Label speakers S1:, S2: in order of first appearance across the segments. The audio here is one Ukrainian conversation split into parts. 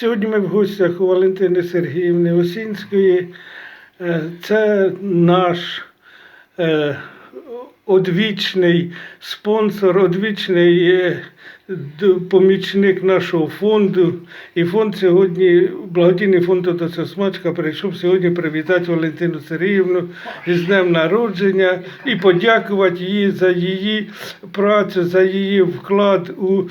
S1: Сьогодні ми в гостях у Валентини Сергіївни Осінської. Е, Це наш е, одвічний спонсор, одвічний е, помічник нашого фонду. І фонд сьогодні, благодійний фонд «Ота Смачка прийшов сьогодні привітати Валентину Сергіївну з днем народження і подякувати їй за її працю, за її вклад у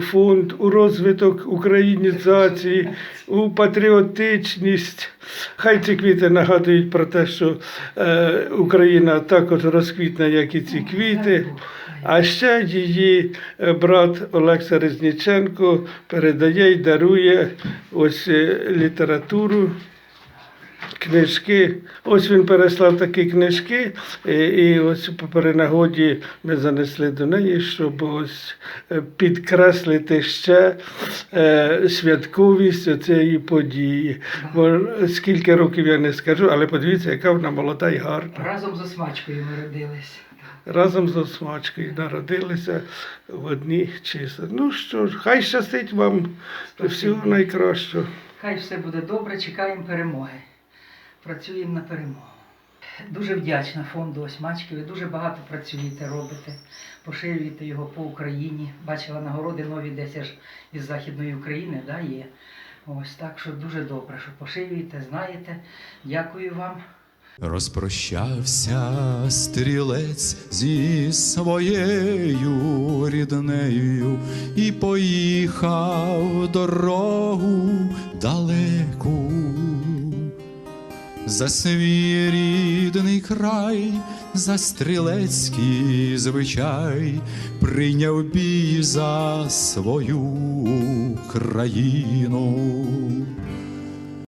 S1: фонд, у розвиток українізації, у патріотичність. Хай ці квіти нагадують про те, що е, Україна також розквітне, як і ці квіти. А ще її е, брат Олекса Резніченко передає і дарує ось е, літературу. Книжки. Ось він переслав такі книжки, і, і ось при нагоді ми занесли до неї, щоб ось е, підкреслити ще е, святковість цієї події. Бо скільки років я не скажу, але подивіться, яка вона молода і гарна.
S2: Разом з осмачкою ми родились.
S1: Разом з осмачкою народилися в одні числа. Ну що ж, хай щастить вам всього найкращого.
S2: Хай все буде добре, чекаємо перемоги. Працюємо на перемогу. Дуже вдячна фонду Осьмачки. Ви дуже багато працюєте, робите, поширюєте його по Україні. Бачила нагороди нові десь аж із Західної України, да, є. Ось так що дуже добре, що поширюєте, знаєте. Дякую вам.
S3: Розпрощався стрілець зі своєю ріднею і поїхав дорогу далеку. За свій рідний край, за стрілецький звичай, прийняв бій за свою країну.